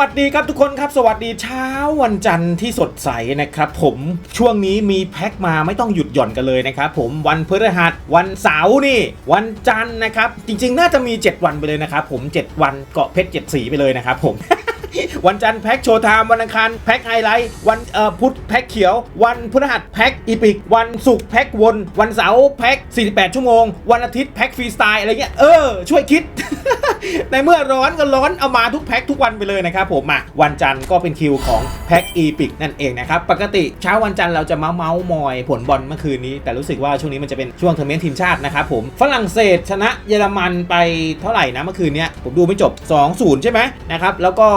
วัสดีครับทุกคนครับสวัสดีเช้าวันจันทร์ที่สดใสนะครับผมช่วงนี้มีแพ็คมาไม่ต้องหยุดหย่อนกันเลยนะครับผมวันพฤหัสวันเสาร์นี่ วันจันทร์นะครับ จริงๆ น่าจะมี 7 วันไปเลยนะครับผม 7 วันเกาะเพชรเจ็ดสีไปเลยนะครับผม วันจันทร์แพ็คโชว์ไทม์วันอังคารแพ็คไฮไลท์วันเอ่อพุธแพ็คเขียว วันพฤหัสแพ็คอีพิก วันศุกร์แพ็ควน วันเสาร์แพ็ค48 ชั่วโมง วันอาทิตย์แพ็คฟรีสไตล์อะไรเงี้ยเออช่วยคิด ในเมื่อร้อนก็ร้อนเอามาทุกแพ็คทุกวันไปเลยนะครับผมมาวันจันทร์ก็เป็นคิวของแพ็คอีพิกนั่นเองนะครับปกติเช้าวันจันทร์เราจะเมาเมาส์มอยผลบอลเมื่อคืนนี้ แต่รู้สึกว่าช่วงนี้มันจะเป็นช่วงเทัวร์เมนทีมชาตินะครับผมฝรั่งเศสชนะเยอรมันไปเท่าไหร่นะเมื่อคืนเนี้ยผมดูไม่จบ 2-0 ใช่ไหมนะครับแล้วก็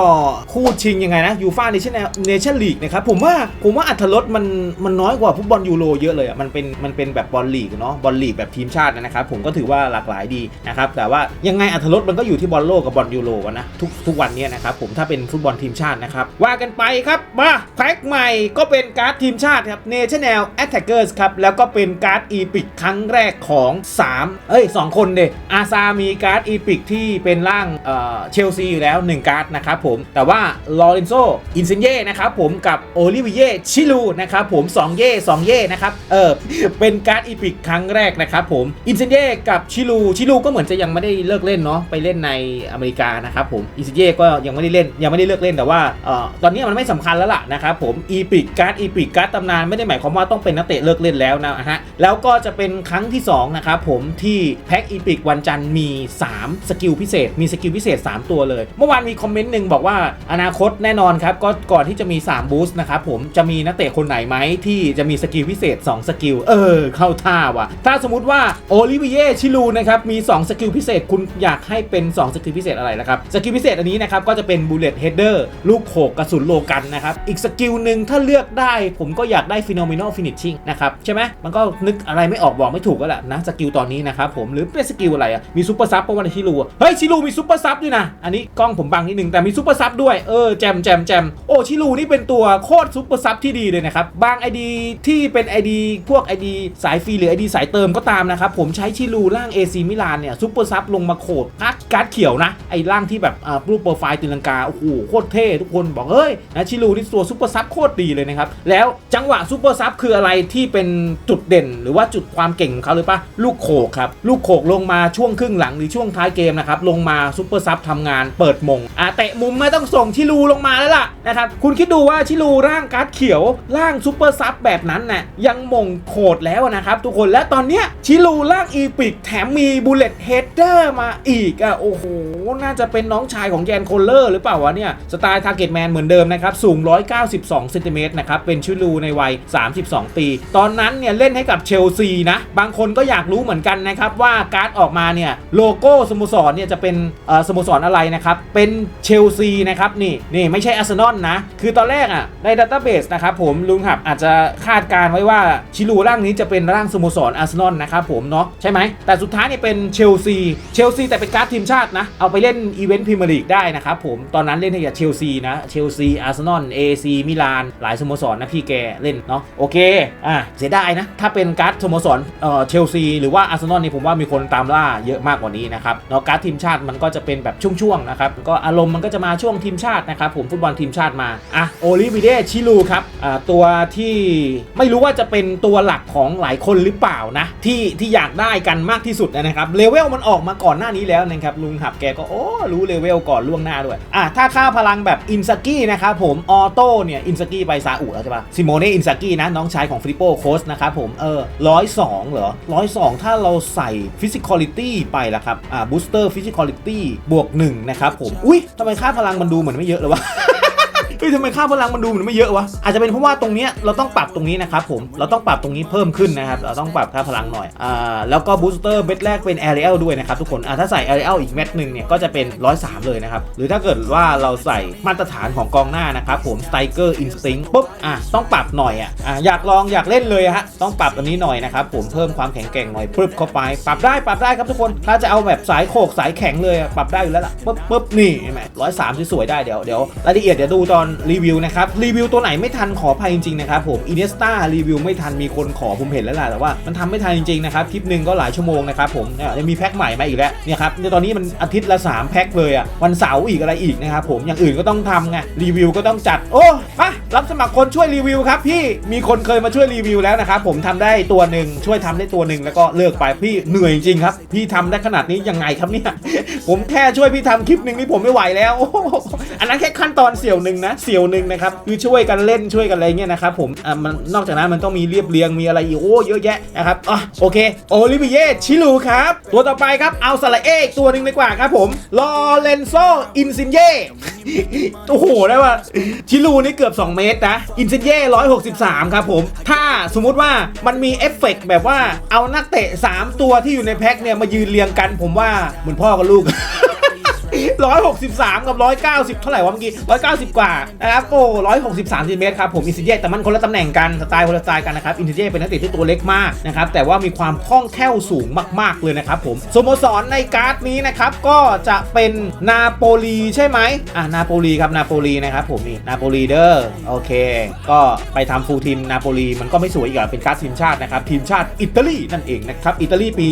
คู่ชิงยังไงนะยูฟ่าเนชั่นเนชั่นลีกนะครับผมว่าผมว่าอัตรสมันมันน้อยกว่าฟุตบอลยูโรเยอะเลยอะมันเป็นมันเป็นแบบบอลลีกเนาะบอลลีกแบบทีมชาตินะครับผมก็ถือว่าหลากหลายดีนะครับแต่ว่ายังไงอัตรสมันก็อยู่ที่บอลโลกกับบอลยูโรอะนะทุกทุกวันเนี้ยนะครับผมถ้าเป็นฟุตบอลทีมชาตินะครับว่ากันไปครับมาแพ็คใหม่ก็เป็นการ์ดทีมชาติครับ National Attackers ครับแล้วก็เป็นการ์ดอีพิกครั้งแรกของ 3 เอ้ย 2 คนเดอาซามีการ์ดอีพิกที่เป็นร่างเอ่อเชลซีอยู่แล้ว 1 การ์ดนะครับผมแต่ว่าลอเรนโซอินเซนเย่นะครับผมกับโอลิเวียชิลูนะครับผม2เย่2เย่นะครับเออเป็นการ์ดอีพิกครั้งแรกนะครับผมอินเซนเย่กับชิลูชิลูก็เหมือนจะยังไม่ได้เลิกเล่นเนาะไปเล่นในอเมริกานะครับผมอินเซนเย่ก็ยังไม่ได้เล่นยังไม่ได้เลิกเล่นแต่ว่าเอ่อตอนนี้มันไม่สำคัญแล้วล่ะนะครับผมอีพิกการ์ดอีพิกการ์ดตำนานไม่ได้หมายความว่าต้องเป็นนักเตะเลิกเล่นแล้วนะฮะแล้วก็จะเป็นครั้งที่สองนะครับผมที่แพ็คอีพิกวันจันทร์มี 3 สกิลพิเศษ มีสกิลพิเศษ 3 ตัวเลย เมื่อวานมีคอมเมนต์หนึ่งบอกว่าอนาคตแน่นอนครับก็ก่อนที่จะมี 3 บูสต์นะครับผมจะมีนักเตะคนไหนไหมที่จะมีสกิลพิเศษ 2 สกิล เออ เข้าท่าว่ะ ถ้าสมมติว่าโอลิเวียชิลูนะครับมี 2 สกิลพิเศษ คุณอยากให้เป็น 2 สกิลพิเศษอะไรนะครับ สกิลพิเศษอันนี้นะครับก็จะเป็นบูเลตเฮดเดอร์ลูกโขกกระสุนโลกันนะครับอีกสกิลหนึ่งถ้าเลือกได้ ผมก็อยากได้ฟิโนเมน a ลฟินิชชิ่งนะครับใช่ไหมมันก็นึกอะไรไม่ออกบอกไม่ถูกก็แหละนะสกิลตอนนี้นะครับผมหรือเป็นสกิลอะไรอะมีซูเปอร์ซับเพราะว่าชิลูเฮ้ยชิลูมีซูเปอร์ซับด้วยนะอันนี้กล้องผมบังนิดนึงแต่มีซูเปอร์ซับด้วยเออแจมแจมแจมโอชิลูนี่เป็นตัวโคตรซูเปอร์ซับที่ดีเลยนะครับ บางไอดีที่เป็นไอดีพวกไอดีสายฟรีหรือไอดีสายเติมก็ตามนะครับ ผมใช้ชิลูร่าง AC มิลานเนี่ยซูเปอร์ซับลงมาโขดการ์ดการ์ดเขียวนะ ไอร่างที่แบบอ่ารูปโปรไฟล์ตีลังกา โอ้โหโคตรเท่ทุกคนบอกเฮ้ยนะชิลูนี่ตัวซูเปอร์ซับโคตรดีเลยนะครับ แล้วจังหวะซูเปอร์ซับคืออะไรที่เป็นจุดเด่น หรือว่าจุดความเก่งของเขาเลยปะลูกโขกครับลูกโขกลงมาช่วงครึ่งหลังหรือช่วงท้ายเกมนะครับลงมาซูเปอร์ซับทำงานเปิดมงอะเตะมุมม่ต้องส่งชิลูลงมาแล้วล่ะนะครับคุณคิดดูว่าชิลูร่างการ์ดเขียวร่างซูเปอร์ซับแบบนั้นน่ะยังมงโขดแล้วนะครับทุกคนและตอนเนี้ยชิลูร่างอีพิกแถมมีบูเลตเฮดเดอร์มาอีกอะโอ้โห น่าจะเป็นน้องชายของแจนโคลเลอร์หรือเปล่าวะเนี่ยสไตล์ทาร์เก็ตแมนเหมือนเดิมนะครับสูง 192เซนติเมตรนะครับเป็นชิลูในวัย 32 ปี ตอนนั้นเนี่ยเล่นให้กับเชลซีนะบางคนก็อยากรู้เหมือนกันนะครับว่าการ์ดออกมาเนี่ยโลโก้สโมสรเนี่ยจะเป็นเอ่อสโมสรอะไรนะครับเป็นเชลซีนะครับนี่นี่ไม่ใช่อาร์เซนอลนะ คือตอนแรกอะในดัตต้าเบสนะครับผมลุงหับอาจจะคาดการไว้ว่าชิลูร่างนี้จะเป็นร่างสโมสรอาร์เซนอลนะครับผมเนาะใช่ไหมแต่สุดท้ายเนี่ยเป็นเชลซีเชลซีแต่เป็นการ์ดทีมชาตินะเอาไปเล่นอีเวนต์พรีเมียร์ลีกได้นะครับผมตอนนั้นเล่นให้กับเชลซีนะเชลซีอาร์เซนอลเอซีมิลานหลายสโมสรนะพี่แกเล่นเนาะโอเคอะเสียดายนะถ้าเป็นการ์ดสโมสรเอ่อเชลซีหรือว่าอาร์เซนอลนี่ผมว่ามีคนตามล่าเยอะมากกว่านี้นะครับเนาะการ์ดทีมชาติมันก็จะเป็นแบบช่วงๆนะครับก็อารมณ์มันก็จะมาช่วงทีมชาตินะครับผมฟุตบอลทีมชาติมาอะโอลิวิเดชิลูครับตัวที่ไม่รู้ว่าจะเป็นตัวหลักของหลายคนหรือเปล่านะ ที่ที่อยากได้กันมากที่สุดนะครับเลเวลมันออกมาก่อนหน้านี้แล้วนะครับลุงหับแกก็โอ้รู้เลเวลก่อนล่วงหน้าด้วยอะถ้าค่าพลังแบบอินซากินะครับผมออโต้เนี่ยอินซากิไปซาอุแล้วใช่ปะซิโมเน่อินซากินะน้องชายของฟิลิปโปโคสนะครับผมเออร้อยสองเหรอร้อยสองถ้าเราใส่ฟิสิกอลิตี้ไปละครับอ่าบูสเตอร์ฟิสิกอลิตี้บวกหนึ่งนะครับผมอุ้ยทำไมค่าพลังมันดูเหมือนไม่เยอะเลยวะ ฮ้ยทำไมค่าพลังมันดูเหมือนไม่เยอะวะอาจจะเป็นเพราะว่าตรงเนี้ยเราต้องปรับตรงนี้นะครับผมเราต้องปรับตรงนี้เพิ่มขึ้นนะครับเราต้องปรับค่าพลังหน่อยอ่าแล้วก็บูสเตอร์เม็ดแรกเป็นแอเรียลด้วยนะครับทุกคนอ่าถ้าใส่แอเรียลอีกเม็ดหนึ่งเนี่ยก็จะเป็น103เลยนะครับหรือถ้าเกิดว่าเราใส่มาตรฐานของกองหน้านะครับผมสไตเกอร์อินสติ้งปุ๊บอะต้องปรับหน่อยอะอ่าอยากลองอยากเล่นเลยฮะต้องปรับอันนี้หน่อยนะครับผมเพิ่มความแข็งแกร่งหน่อยปึ๊บเข้าไป ปรับได้ปรับได้ครับทุกคนถ้าจะเอาแบบสายโขกสายแข็งเลยปรับได้อยู่แล้วล่ะปึ๊บปึ๊บนี่เห็นไหมร้อยสามสวยๆได้เดี๋ยวเดี๋ยวรายละเอียดเดี๋ยวดูตอนรีวิวนะครับรีวิวตัวไหนไม่ทันขออภัยจริงๆนะครับผมอินเนสตารีวิวไม่ทันมีคนขอผมเห็นแล้วล่ะแต่ว่ามันทำไม่ทันจริงๆนะครับคลิปหนึ่งก็หลายชั่วโมงนะครับผมเนี่ยมีแพ็คใหม่มาอีกแล้วเนี่ยครับเนี่ยตอนนี้มันอาทิตย์ละ 3 แพ็คเลยอะวันเสาร์อีกอะไรอีกนะครับผมอย่างอื่นก็ต้องทำไงรีวิวก็ต้องจัดโอ้มา รับสมัครคนช่วยรีวิวครับพี่มีคนเคยมาช่วยรีวิวแล้วนะครับผมทำได้ตัวหนึ่งช่วยทำได้ตัวหนึ่งแล้วก็เลิกไปพี่เหนื่อยจริงครับ พี่ทำได้ขนาดนี้ยังไงครับเนี่ยผมแค่ช่วยพี่ทำคลิปหนึ่งนี่ผมไม่ไหวแล้ว อันนั้นแค่ขั้นตอนเสี่ยวหนึ่งนะเสี่ยวหนึ่งนะครับคือช่วยกันเล่นช่วยกันอะไรเงี้ยนะครับผมอะมันนอกจากนั้นมันต้องมีเรียบเรียงมีอะไรอีกโอ้เยอะแยะนะครับอะโอเคโอลิเวียชิลูครับตัวต่อไปครับเอาสไลเอกตัวหนึ่งดีกว่าครับผมลอเรนโซอินซินเย่โอ้โหได้ว่าชิลูนี่เกือบ2เมตรนะอินซินเย่163 ครับผม ถ้าสมมุติว่ามันมีเอฟเฟกต์แบบว่าเอานักเตะ 3 ตัวที่อยู่ในแพ็คเนี่ย มายืนเรียงกันผมว่าเหมือนพ่อกับลูก 163 กับ 190 เท่าไหร่วะเมื่อกี้ 190 กว่านะครับโอ้163เซนติเมตรครับผมอินซิเย่แต่มันคนละตำแหน่งกันสไตล์คนละสไตล์กันนะครับอินซิเย่เป็นนักเตะที่ตัวเล็กมากนะครับแต่ว่ามีความคล่องแคล่วสูงมาก ๆเลยนะครับผมสโมสรในการ์ดนี้นะครับก็จะเป็นนาโปลีใช่ไหมอะนาโปลีครับนาโปลีนะครับผมนี่นาโปลีเดอร์โอเค ก็ไปทำฟูลทีมนาโปลีมันก็ไม่สวยอีกอะเป็นการ์ดทีมชาตินะครับทีมชาติอิตาลีนั่นเองนะครับอิตาลีปี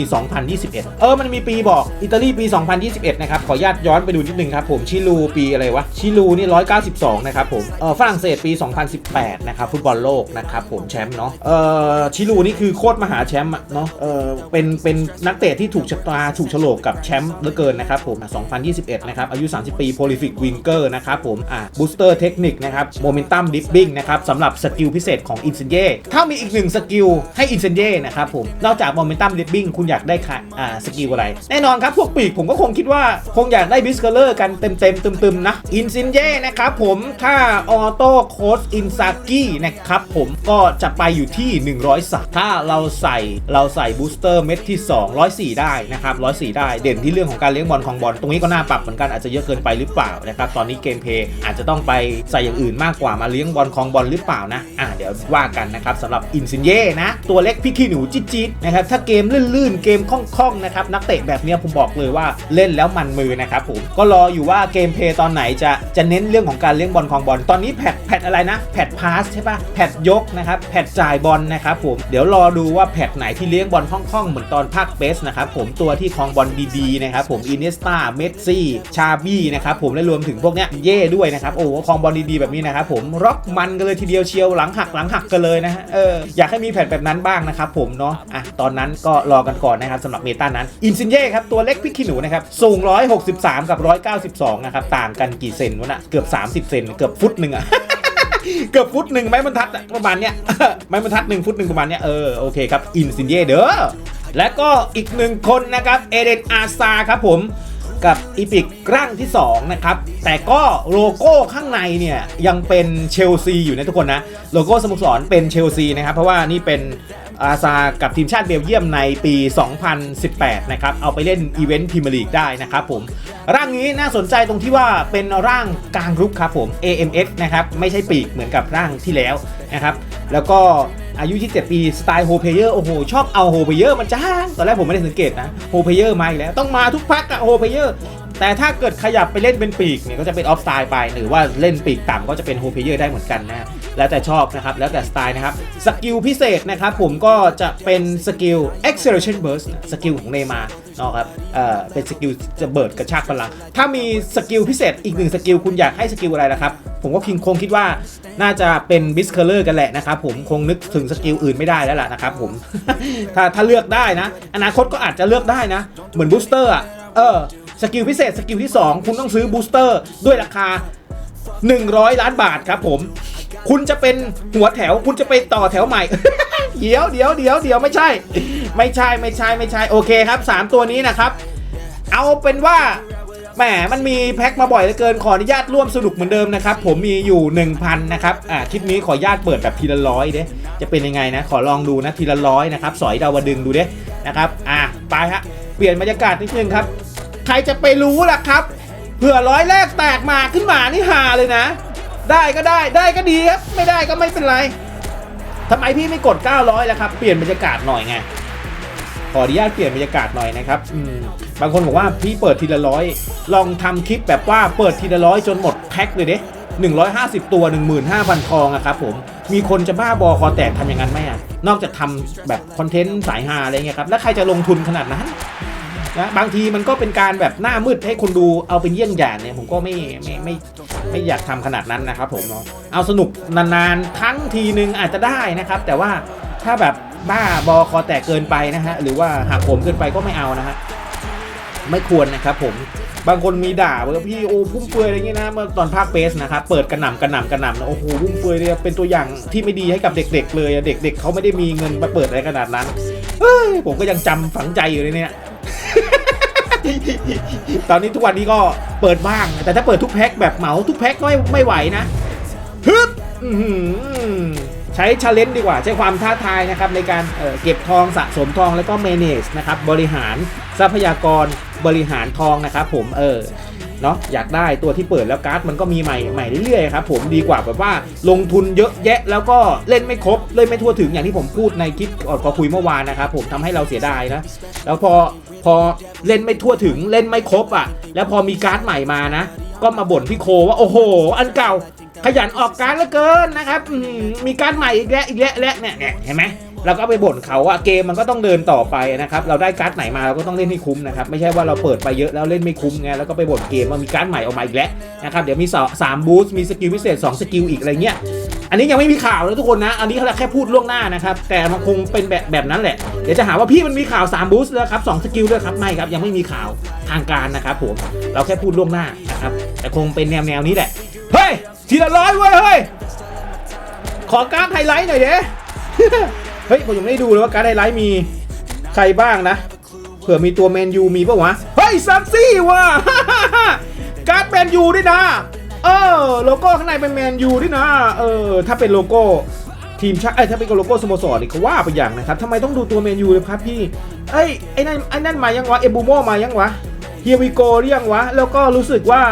2021 เออมันมีปีบอกอิตาลีปี 2021 นะครับขออนุญาตย้อนไปดูนิดนึงครับผมชิลูปีอะไรวะชิลูนี่192 นะครับผมเออฝรั่งเศสปี 2018 นะครับฟุตบอลโลกนะครับผมแชมป์เนาะเออชิลูนี่คือโคตรมหาแชมป์อะเนาะเออเป็นเป็นนักเตะที่ถูกชะตาถูกโฉลกกับแชมป์เหลือเกินนะครับผมอะ2021 นะครับอายุ 30 ปี prolific winger นะครับผมอะ booster technique นะครับ momentum dipping นะครับสำหรับสกิลพิเศษของอินเซนเย่ถ้ามีอีกหนึ่งสกิลให้อินเซนเย่นะครับผมนอกจาก momentum dipping คุณอยากได้ค่ะอ่าสกิลอะไร แน่นอนครับพวกปีกผมก็คงคิดว่าคงอยากได้บิสเ o อร์กันเต็มเต็มๆตึมๆนะอินซินเย่นะครับผมถ้าออโต้โค้ดอินซากินะครับผมก็จะไปอยู่ที่ 100สักถ้าเราใส่เราใส่บูสเตอร์เม็ดที่ 2 104 ได้นะครับ 104 ได้เด่นที่เรื่องของการเลี้ยงบอลของบอลตรงนี้ก็น่าปรับเหมือนกันอาจจะเยอะเกินไปหรือเปล่านะครับตอนนี้เกมเพย์อาจจะต้องไปใส่อย่างอื่นมากกว่ามาเลี้ยงบอลของบอลหรือเปล่านะอ่าเดี๋ยวว่ากันนะครับสำหรับอินซินเย่นะตัวเล็กพี่ขี้หนูจิ๊ดๆนะครับถ้าเกมลื่นๆเกมคล่องๆนะครับนักเตะแบบนี้ผมบอกเลยว่าเล่นแล้วมันมือนะครับผมก็รออยู่ว่าเกมเพย์ตอนไหนจะจะเน้นเรื่องของการเลี้ยงบอลของบอล ตอนนี้แพทแพทอะไรนะ แพทพาสใช่ปะแพทยกนะครับ แพทจ่ายบอลนะครับผม เดี๋ยวรอดูว่าแพทไหนที่เลี้ยงบอลคล่องๆ เหมือนตอนภาคเบสนะครับผม ตัวที่คลองบอลดีๆนะครับผม อินเนสตาเมสซี่ ชาบี้นะครับผม และรวมถึงพวกเนี้ยเย่ด้วยนะครับ โอ้คลองบอลดีๆแบบนี้นะครับผม ร็อกมันกันเลยทีเดียวเชียว หลังหักหลังหักกันเลยนะฮะ เออ อยากให้มีแพทแบบนั้นบ้างนะครับผมเนาะ อะ ตอนนั้นก็รอกันก่อนนะครับสำหรับเมตานั้น อินซินเย่ครับ ตัวเล็กพิกขี้หนูนะครับ สูง 163 กับ192นะครับต่างกันกี่เซนวะน่ะเกือบ 30 เซนเกือบฟุตหนึ่งอะเกือบฟุตหนึ่งไม้บรรทัดอะประมาณเนี้ยไม้บรรทัดหนึ่งฟุตหนึ่งประมาณเนี้ยเออโอเคครับอินซินเย่เด้อและก็อีกหนึ่งคนนะครับเอเดนอาซาครับผมกับอีพิกร่างที่ 2 นะครับ แต่ก็โลโก้ข้างในเนี่ย ยังเป็นเชลซีอยู่นะทุกคนนะ โลโก้สโมสรเป็นเชลซีนะครับ เพราะว่านี่เป็น อาซากับทีมชาติเบลเยียมในปี 2018 นะครับ เอาไปเล่นอีเวนต์พรีเมียร์ลีกได้นะครับผม ร่างนี้น่าสนใจตรงที่ว่าเป็นร่างกลางรุกครับผม AMS นะครับ ไม่ใช่ปีกเหมือนกับร่างที่แล้วนะครับ แล้วก็อายุ 27 ปี สไตล์โฮเพเยอร์โอ้โห ชอบเอาโฮเพเยอร์มันจ้างตอนแรกผมไม่ได้สังเกตนะโฮเพเยอร์มาอีกแล้ว ต้องมาทุกพักอะโฮเพเยอร์แต่ถ้าเกิดขยับไปเล่นเป็นปีกเนี่ยก็จะเป็นออฟสไตล์ไป หรือว่าเล่นปีกต่ำก็จะเป็นโฮเพเยอร์ได้เหมือนกันนะ แล้วแต่ชอบนะครับ แล้วแต่สไตล์นะครับ สกิลพิเศษนะครับผมก็จะเป็นสกิล acceleration burst สกิลของเนมาเนาะครับเอ่อเป็นสกิลจะเบิดกระชากพลัง ถ้ามีสกิลพิเศษอีกหนึ่งสกิลคุณอยากให้สกิลอะไรนะครับ ผมก็คิงคงคิดว่าน่าจะเป็นบิสเคอร์เลอร์กันแหละนะครับผมคงนึกถึงสกิลอื่นไม่ได้แล้วล่ะนะครับผมถ้าถ้าเลือกได้นะ อนาคตก็อาจจะเลือกได้นะ เหมือนบูสเตอร์อะเออสกิลพิเศษสกิลที่ 2 คุณต้องซื้อบูสเตอร์ด้วยราคา 100 ล้านบาทครับผม คุณจะเป็นหัวแถว คุณจะไปต่อแถวใหม่ เดี๋ยวเดี๋ยวเดี๋ยวเดี๋ยวไม่ใช่ ไม่ใช่ไม่ใช่ไม่ใช่โอเคครับ 3 ตัวนี้นะครับ เอาเป็นว่าแหมมันมีแพ็คมาบ่อยเหลือเกินขออนุญาตร่วมสนุกเหมือนเดิมนะครับ ผมมีอยู่ 1,000 นะครับอ่าคลิปนี้ขออนุญาตเปิดแบบทีละร้อยเด้จะเป็นยังไงนะ ขอลองดูนะทีละร้อยนะครับสอยดาวดึงดูเด้นะครับ อะไปฮะเปลี่ยนบรรยากาศนิดนึงครับ ใครจะไปรู้ล่ะครับ เผื่อร้อยแรกแตกมาขึ้นมานี่ฮาเลยนะ ได้ก็ได้ได้ก็ดีครับ ไม่ได้ก็ไม่เป็นไรทำไมพี่ไม่กด 900ล่ะครับ เปลี่ยนบรรยากาศหน่อยไง ขออนุญาตเปลี่ยนบรรยากาศหน่อยนะครับบางคนบอกว่าพี่เปิดทีละร้อยลองทำคลิปแบบว่าเปิดทีละร้อยจนหมดแพ็คเลยเด้150ตัว15,000ทองอะครับผมมีคนจะบ้าบอคอแตกทำอย่างนั้นไหมอะนอกจากทำแบบคอนเทนต์สายฮาอะไรเงี้ยครับแล้วใครจะลงทุนขนาดนั้น นะบางทีมันก็เป็นการแบบหน้ามืดให้คนดูเอาเป็นเยี่ยงอย่างเนี่ยผมก็ไม่ไม่ไม่ไม่อยากทำขนาดนั้นนะครับผมเนาะเอาสนุกนานๆครั้งทีนึงอาจจะได้นะครับ แต่ว่าถ้าแบบบ้าบอคอแตกเกินไปนะฮะหรือว่าหักผมเกินไปก็ไม่เอานะฮะไม่ควรนะครับผมบางคนมีด่าว่าพี่โอ้พุ่มเฟือยอะไรเงี้ยนะเมื่อตอนภาคเบสนะครับเปิดกระหน่ำกระหน่ำกระหน่ำนะโอ้โหพุ่มเฟือยเนี่ยเป็นตัวอย่างที่ไม่ดีให้กับเด็ก ๆ เลยเด็ก ๆเขาไม่ได้มีเงินมาเปิดอะไรขนาดนั้นเฮ้ยผมก็ยังจำฝังใจอยู่เลยเนี่ย ตอนนี้ทุกวันนี้ก็เปิดบ้าง แต่ถ้าเปิดทุกแพ็คแบบเหมาทุกแพ็คก็ไม่ไม่ไหวนะฮึบใช้ชาเลนจ์ดีกว่า ใช้ความท้าทายนะครับในการเเก็บทองสะสมทองแล้วก็ manage นะครับบริหารทรัพยากรบริหารทองนะครับผมเออเนาะอยากได้ตัวที่เปิดแล้วการ์ดมันก็มีใหม่ใหม่เรื่อยๆครับผมดีกว่าแบบว่าลงทุนเยอะแยะแล้วก็เล่นไม่ครบเล่นไม่ทั่วถึงอย่างที่ผมพูดในคลิปก่อนคุยเมื่อวานนะครับผมทำให้เราเสียดายนะแล้วพอ พอเล่นไม่ทั่วถึงเล่นไม่ครบอะ แล้วพอมีการ์ดใหม่มานะ ก็มาบ่นพี่โคว่าโอ้โห อันเก่า ขยันออกการ์ดเหลือเกินนะครับมีการ์ดใหม่อีกแล้วอีกแล้วและเนี่ยเนี่ยเห็นไหมเราก็ไปบ่นเขาว่าเกมมันก็ต้องเดินต่อไปนะครับเราได้การ์ดไหนมาเราก็ต้องเล่นให้คุ้มนะครับไม่ใช่ว่าเราเปิดไปเยอะแล้วเล่นไม่คุ้มไงแล้วก็ไปบ่นเกมว่ามีการ์ดใหม่ออกมาอีกแล้วนะครับเดี๋ยวมีสองสามบูสต์มีสกิลพิเศษ2สกิลอีกอะไรเงี้ย อันนี้ยังไม่มีข่าวนะทุกคนนะ อันนี้เขาแค่พูดล่วงหน้านะครับ แต่มันคงเป็นแบบแบบนั้นแหละ เดี๋ยวจะหาว่าพี่มันมีข่าว3บูสต์แล้วครับ2สกิลด้วยครับ ไม่ครับ ยังไม่มีข่าวทางการนะครับผม เราแค่พูดล่วงหน้านะครับ แต่คงเป็นแนวแนวนี้แหละ เฮ้ย ทีละร้อยเว้ย เฮ้ย ขอการ์ดไฮไลท์หน่อยเด้เฮ้ย ผมยังไม่ได้ดูเลยว่าการ์ดไฮไลท์มีใครบ้างนะ เผื่อมีตัวแมนยูมีปะวะ เฮ้ยซัมซี่ว่ะการ์ดแมนยูด้วยนะ เออโลโก้ข้างในเป็นแมนยูด้วยนะ เออ ถ้าเป็นโลโก้ทีมชาติเอ้ถ้าเป็นโลโก้สโมสรนี่ก็ว่าไปอย่างนะครับทำไมต้องดูตัวแมนยูเลยครับพี่เอ้ยไอ้นั่นไอ้นั่นมายังวะเอบูโมมายังวะเฮียวิโกหรือยังวะ แล้วก็รู้สึกว่า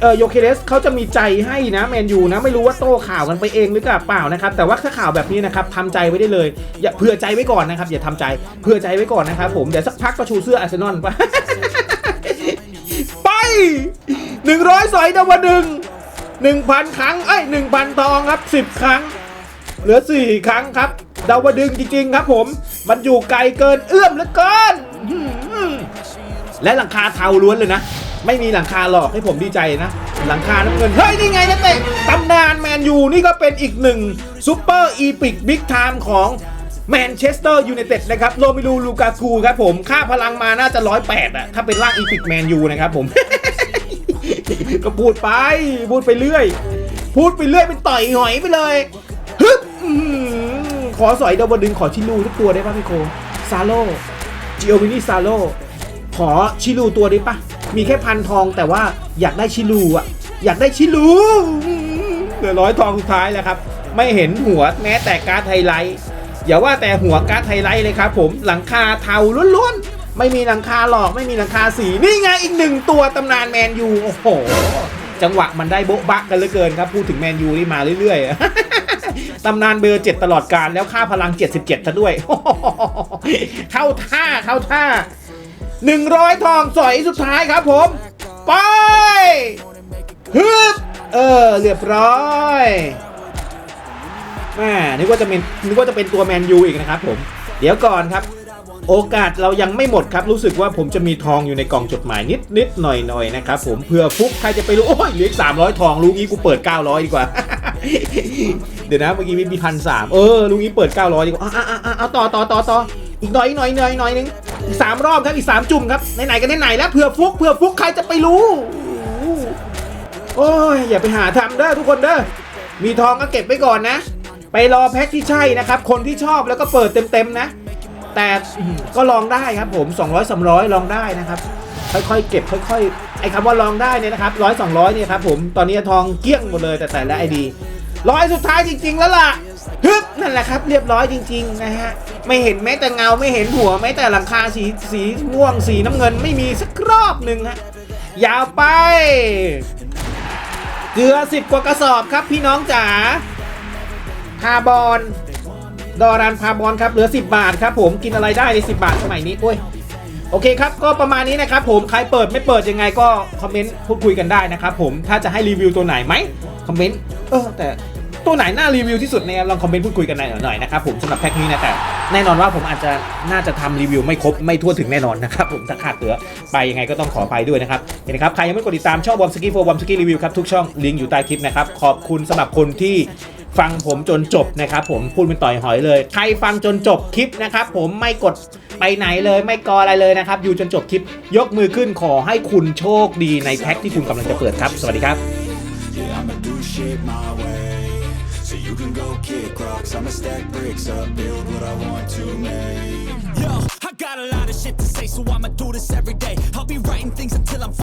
เออโยเคเรสเขาจะมีใจให้นะแมนยูนะไม่รู้ว่าโต้ข่าวกันไปเองหรือเปล่านะครับ แต่ว่าถ้าข่าวแบบนี้นะครับทำใจไว้ได้เลย อย่าเผื่อใจไว้ก่อนนะครับ อย่าทำใจเผื่อใจไว้ก่อนนะครับผมเดี๋ยวสักพักก็ชูเสื้ออาร์เซนอลไปไป หนึ่งร้อยสอยดาวดึงหนึ่งพันครั้ง เอ้ยหนึ่งพันทองครับสิบครั้ง เหลือสี่ครั้งครับ ดาวดึงจริง ๆ ครับผม มันอยู่ไกลเกินเอื้อมเหลือเกิน และหลังคาเทาล้วนเลยนะ ไม่มีหลังคาหลอกให้ผมดีใจนะ หลังคาน้ำเงิน เฮ้ย นี่ไงนะเตะตำนานแมนยูนี่ก็เป็นอีกหนึ่งซูเปอร์อีพิกบิ๊กไทม์ของแมนเชสเตอร์ยูไนเต็ดนะครับโรมิลูลูกากูครับผม ค่าพลังมาน่าจะร้อยแปดอะถ้าเป็นร่างอีพิกแมนยูนะครับผม ก็พูดไป พูดไปเรื่อย พูดไปเรื่อยเป็นต่อยหอยไปเลยฮึบขอสอยดาวดึงขอชิลูทุกตัวได้ป่ะพี่โคซาโลจิโอวินี่ซาโลขอชิลูตัวได้ป่ะ มีแค่พันทองแต่ว่าอยากได้ชิลูอะ อยากได้ชิลูเหลือร้อยทองสุดท้ายแล้วครับ ไม่เห็นหัวแม้แต่การ์ดไฮไลท์อย่าว่าแต่หัวการ์ดไฮไลท์เลยครับผมหลังคาเทาล้วนๆ ไม่มีหลังคาหลอกไม่มีหลังคาสีนี่ไงอีกหนึ่งตัวตำนานแมนยูโอ้โห จังหวะมันได้โบ๊ะบะกันเหลือเกินครับ พูดถึงแมนยูนี่มาเรื่อยๆ ตำนานเบอร์7ตลอดการแล้วค่าพลัง 77ซะด้วย เข้าท่าเข้าท่า 100 ทองสอยสุดท้ายครับผม ไปฮึบเออเรียบร้อยแม่นึกว่าจะเป็นนึกว่าจะเป็นตัวแมนยูอีกนะครับผม เดี๋ยวก่อนครับ โอกาสเรายังไม่หมดครับรู้สึกว่าผมจะมีทองอยู่ในกล่องจดหมายนิดนิดหน่อยหน่อยนะครับผมเผื่อฟุกใครจะไปรู้โอ้ยเหลือสามร้อยทองลุงนี้กูเปิด900ดีกว่า เดี๋ยวนะเมื่อกี้มีพันสามเออลุงนี้เปิด900ดีกว่าอะอะอะอะเอาต่อต่อต่อต่ออีกหน่อยอีกหน่อยหน่อยหน่อยนึงอีกสามรอบครับอีกสามจุ่มครับไหนๆกันไหนๆแล้วเผื่อฟุกเผื่อฟุกใครจะไปรู้โอ้ยอย่าไปหาทำเด้อทุกคนเด้อมีทองก็เก็บไว้ก่อนนะ ไปรอแพ็คที่ใช่นะครับ คนที่ชอบแล้วก็เปิดเต็มๆนะ แต่อืมก็ลองได้ครับผม 200 300 ลองได้นะครับ ค่อยๆ เก็บค่อยๆ ไอ้คำว่าลองได้เนี่ยนะครับร้อยสองร้อยเนี่ยครับผม ตอนนี้ทองเกลี้ยงหมดเลยแต่แต่ละไอดีร้อยสุดท้ายจริง ๆ แล้วล่ะฮึบนั่นแหละครับ เรียบร้อยจริง ๆ นะฮะ ไม่เห็นแม้แต่เงาไม่เห็นหัวแม้แต่หลังคาสีสีม่วงสีน้ำเงินไม่มีสักรอบหนึ่งฮะยาวไป เกลือสิบกว่ากระสอบครับพี่น้องจ๋าพาบอล ดอรันพาบอลครับเหลือ 10 บาทครับผมกินอะไรได้ใน10 บาทสมัยนี้โอ้ยโอเคครับ ก็ประมาณนี้นะครับผมใครเปิดไม่เปิดยังไงก็คอมเมนต์พูดคุยกันได้นะครับผมถ้าจะให้รีวิวตัวไหนไหมคอมเมนต์เออแต่ตัวไหนน่ารีวิวที่สุดเนี่ยลองคอมเมนต์พูดคุยกันหน่อยนะครับผมสำหรับแพ็คนี้นะแต่แน่นอนว่าผมอาจจะน่าจะทำรีวิวไม่ครบไม่ทั่วถึงแน่นอนนะครับผมถ้าขาดเหลือไปยังไงก็ต้องขอไปด้วยนะครับเห็นไหมครับใครยังไม่กดติดตามช่องบอมสกี้โฟบอมสกี้รีวิวครับทุกช่องลิงก์อยู่ใต้คลิปนะครับขอบคุณสำหรับคนที่ ฟังผมจนจบนะครับผมพูดเป็นต่อยหอยเลย ใครฟังจนจบคลิปนะครับผมไม่กดไปไหนเลยไม่กออะไรเลยนะครับ อยู่จนจบคลิป ยกมือขึ้นขอให้คุณโชคดีในแพ็คที่คุณกำลังจะเปิดครับ สวัสดีครับ Yeah, I'ma do shit my way. So you can go kick rocks. I'ma stack bricks up, build what I want to make. Yo, I got a lot of shit to say, so I'ma do this every day. I'll be writing things until I'm